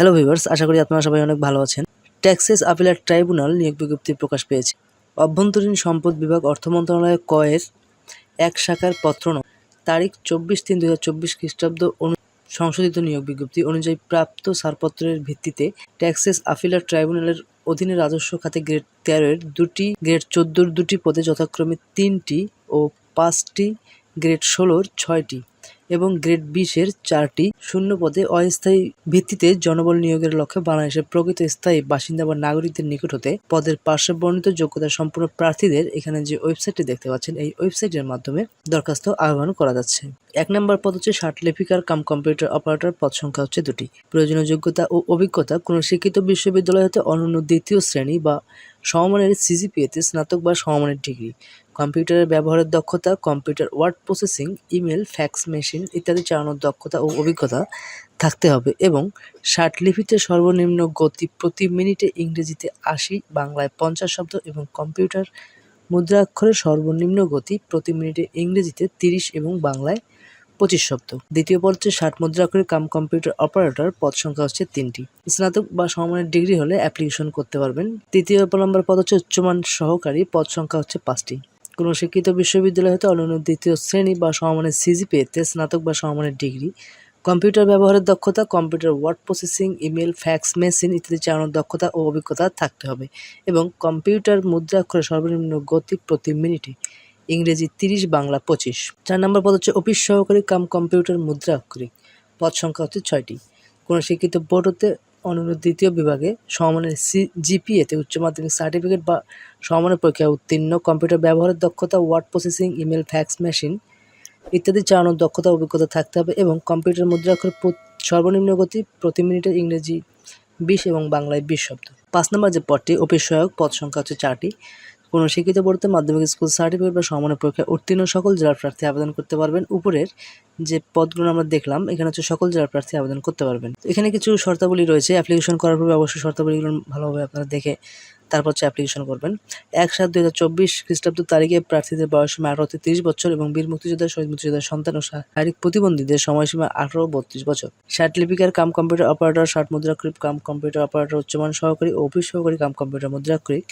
Hello viewers আশা করি আপনারা সবাই অনেক ভালো আছেন। ট্যাক্সেস আপিলার ট্রাইব্যুনাল নিয়োগ বিজ্ঞপ্তি প্রকাশ পেয়েছে। অভ্যন্তরীণ সম্পদ বিভাগ অর্থ মন্ত্রণালয় কয়ের এক শাখার পত্র তারিখ চব্বিশ তিন দু হাজার চব্বিশ খ্রিস্টাব্দ সংশোধিত নিয়োগ বিজ্ঞপ্তি অনুযায়ী প্রাপ্ত ছাড়পত্রের ভিত্তিতে ট্যাক্সেস আপিলেট ট্রাইব্যুনালের অধীনে রাজস্ব খাতে গ্রেড তেরোর দুটি, গ্রেড চোদ্দোর দুটি পদে যথাক্রমে তিনটি ও পাঁচটি, গ্রেড ষোলোর ছয়টি। এবং গ্রেড বিশের চারটি শূন্য পদে অস্থায়ী ভিত্তিতে জনবল নিয়োগের লক্ষ্যে বাংলাদেশের প্রকৃত স্থায়ী বাসিন্দা বা নাগরিকদের নিকট হতে পদের পার্শ্ব বর্ণিত যোগ্যতা সম্পূর্ণ প্রার্থীদের এখানে যে ওয়েবসাইটটি দেখতে পাচ্ছেন, এই ওয়েবসাইটের মাধ্যমে দরখাস্ত আহ্বান করা যাচ্ছে। এক নম্বর পদ হচ্ছে ষাট লিপিকার কাম কম্পিউটার অপারেটর, পদ সংখ্যা হচ্ছে দুটি। প্রয়োজনীয় যোগ্যতা ও অভিজ্ঞতা কোনো শিক্ষিত বিশ্ববিদ্যালয় হতে অনন্য দ্বিতীয় শ্রেণি বা সমমানের সিজিপিএতে স্নাতক বা সমমানের ডিগ্রি, কম্পিউটারের ব্যবহারের দক্ষতা, computer word processing, email, fax machine ইত্যাদি চালানোর দক্ষতা ও অভিজ্ঞতা থাকতে হবে এবং লিপিতে সর্বনিম্ন গতি প্রতি মিনিটে ইংরেজিতে আশি, বাংলায় পঞ্চাশ শব্দ এবং কম্পিউটার মুদ্রাক্ষরের সর্বনিম্ন গতি প্রতি মিনিটে ইংরেজিতে তিরিশ এবং বাংলায় পঁচিশ শব্দ। দ্বিতীয় পর্যায়ে ষাট মুদ্রাক্ষরের কাম কম্পিউটার অপারেটর পদ সংখ্যা হচ্ছে তিনটি। স্নাতক বা সমমানের ডিগ্রি হলে অ্যাপ্লিকেশন করতে পারবেন। তৃতীয় নম্বর পদ হচ্ছে উচ্চমান সহকারী, পদ সংখ্যা হচ্ছে পাঁচটি। কোনো শিক্ষিত বিশ্ববিদ্যালয় হতে অনন্য দ্বিতীয় শ্রেণি বা সমমানের সিজিপিএতে স্নাতক বা সমমানের ডিগ্রি। কম্পিউটার ব্যবহারের দক্ষতা, computer word processing, email, fax, machine ইত্যাদি চালানোর দক্ষতা ও অভিজ্ঞতা থাকতে হবে এবং কম্পিউটার মুদ্রাক্ষরে সর্বনিম্ন গতি প্রতি মিনিটে। ইংরেজি তিরিশ, বাংলা পঁচিশ। চার নম্বর পদ হচ্ছে অফিস সহকারী কাম কম্পিউটার মুদ্রা মুদ্রাক্ষরিক পদ সংখ্যা হচ্ছে ছয়টি। কোনো শিক্ষিত বোর্ড হতে অনন্য দ্বিতীয় বিভাগে সমমানের সি, জিপিএতে উচ্চ মাধ্যমিক সার্টিফিকেট বা সমমানের পরীক্ষায় উত্তীর্ণ, কম্পিউটার ব্যবহারের দক্ষতা, word processing, email, fax, machine ইত্যাদি চালানোর দক্ষতা, অভিজ্ঞতা থাকতে হবে এবং কম্পিউটার মুদ্রাক্ষর সর্বনিম্ন গতি প্রতি মিনিটে ইংরেজি বিশ এবং বাংলায় বিশ শব্দ। পাঁচ নম্বর যে পদটি, অফিস সহায়ক, পদ সংখ্যা হচ্ছে চারটি। কোনো শিক্ষিত বোর্ডতে মাধ্যমিক স্কুল সার্টিফিকেট বা সমানের পরীক্ষায় উত্তীর্ণ সকল জেলার প্রার্থী আবেদন করতে পারবেন। উপরের যে পদগুলো আমরা দেখলাম, এখানে হচ্ছে সকল জেলার প্রার্থী আবেদন করতে পারবেন। এখানে কিছু শর্তাবলী রয়েছে। অ্যাপ্লিকেশন করার পূর্বে অবশ্যই শর্তাবলীগুলো ভালোভাবে আপনারা দেখে তারপর হচ্ছে অ্যাপ্লিকেশন করবেন। এক সাত দুই হাজার চব্বিশ খ্রিস্টাব্দ তারিখে প্রার্থীদের বয়স আঠারো থেকে তিরিশ বছর এবং বীর মুক্তিযোদ্ধা শহীদ মুক্তিযোদ্ধার সন্তান ও শারীরিক প্রতিবন্ধীদের সময়সীমা আঠারো বত্রিশ বছর। ষাট লিপিকার কাম কম্পিউটার অপারেটর, ষাট মুদ্রাক্ষরিক, কাম কম্পিউটার অপারেটর, উচ্চমান সহকারী, অফিস সহকারী, কাম কম্পিউটার মুদ্রাক্ষরিক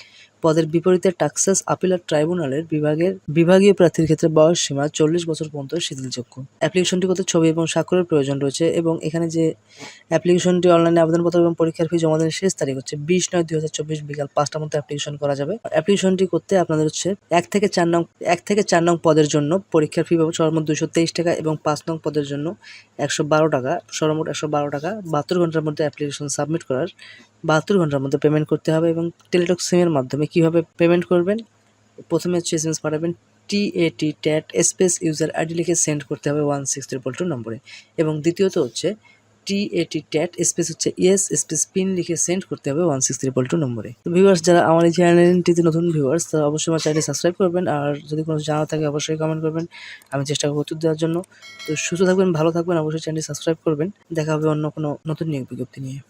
পদের বিপরীতে টাক্সাস আপিলার ট্রাইব্যুনালের বিভাগের বিভাগীয় প্রার্থীর ক্ষেত্রে বয়স সীমা চল্লিশ বছর পর্যন্ত শিথিলযোগ্য। অ্যাপ্লিকেশনটি করতে ছবি এবং স্বাক্ষরের প্রয়োজন রয়েছে এবং এখানে যে অ্যাপ্লিকেশনটি অনলাইনে আবেদনপত্র এবং পরীক্ষার ফি জমা দেওয়ার শেষ তারিখ হচ্ছে বিশ নয় দুই হাজার চব্বিশ বিকাল পাঁচটার মধ্যে অ্যাপ্লিকেশন করা যাবে। অ্যাপ্লিকেশনটি করতে আপনাদের হচ্ছে এক থেকে চার নং, এক থেকে চার নং পদের জন্য পরীক্ষার ফি পাবো সর্বমোট দুশো তেইশ টাকা এবং পাঁচ নং পদের জন্য একশো বারো টাকা, সর্বমোট একশো বারো টাকা। বাহাত্তর ঘণ্টার মধ্যে অ্যাপ্লিকেশন সাবমিট করার বাহাত্তর ঘণ্টার মধ্যে পেমেন্ট করতে হবে এবং টেলিটক সিমের মাধ্যমে কীভাবে পেমেন্ট করবেন? প্রথমে হচ্ছে এস এম এস পাঠাবেন T A T TAT space user ID লিখে সেন্ড করতে হবে ওয়ান সিক্স ট্রিপল টু নম্বরে। এবং দ্বিতীয়ত হচ্ছে T A T TAT space হচ্ছে ইয়েস স্পেস পিন লিখে সেন্ড করতে হবে ওয়ান সিক্স ট্রিপল টু নম্বরে। তো ভিউয়ার্স যারা আমার এই চ্যানেলটিতে নতুন ভিউয়ার্স তারা অবশ্যই আমার চ্যানেলটি সাবস্ক্রাইব করবেন। আর যদি কোনো জানা থাকে, অবশ্যই কমেন্ট করবেন। আমি চেষ্টা করব উত্তর দেওয়ার জন্য। তো সুস্থ থাকবেন, ভালো থাকবেন, অবশ্যই চ্যানেলটি সাবস্ক্রাইব করবেন। দেখা হবে অন্য কোনো নতুন নিয়োগ বিজ্ঞপ্তি নিয়ে।